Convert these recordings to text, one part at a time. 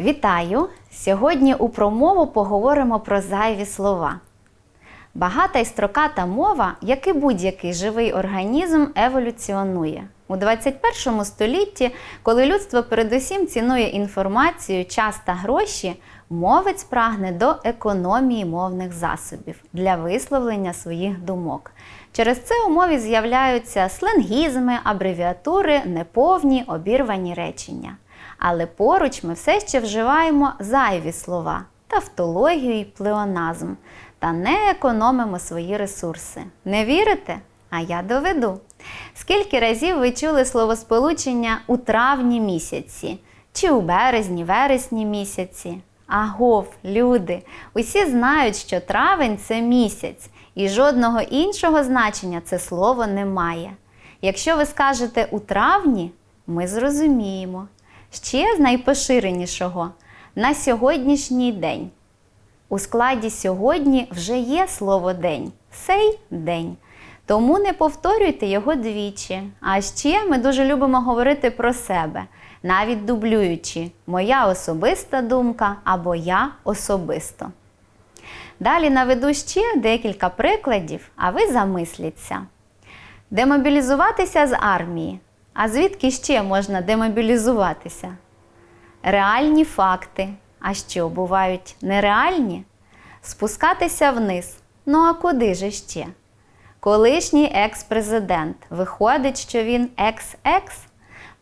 Вітаю! Сьогодні у промову поговоримо про зайві слова. Багата і строката мова, як і будь-який живий організм, еволюціонує. У 21 столітті, коли людство передусім цінує інформацію, час та гроші, мовець прагне до економії мовних засобів для висловлення своїх думок. Через це у мові з'являються сленгізми, абревіатури, неповні, обірвані речення. Але поруч ми все ще вживаємо зайві слова, тавтологію і плеоназм та не економимо свої ресурси. Не вірите? А я доведу. Скільки разів ви чули словосполучення у травні місяці чи у березні, вересні місяці? Агов, люди, усі знають, що травень це місяць, і жодного іншого значення це слово не має. Якщо ви скажете у травні, ми зрозуміємо. Ще з найпоширенішого на сьогоднішній день. У складі сьогодні вже є слово день сей день. Тому не повторюйте його двічі. А ще ми дуже любимо говорити про себе, навіть дублюючи моя особиста думка або я особисто. Далі наведу ще декілька прикладів, а ви замисліться. Демобілізуватися з армії. А звідки ще можна демобілізуватися? Реальні факти. А що, бувають нереальні? Спускатися вниз. Ну а куди же ще? Колишній екс-президент. Виходить, що він екс-екс.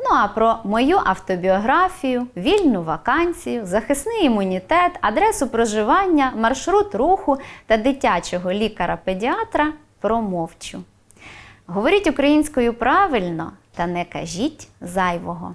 Ну а про мою автобіографію, вільну вакансію, захисний імунітет, адресу проживання, маршрут руху та дитячого лікаря-педіатра промовчу. Говоріть українською правильно та не кажіть зайвого.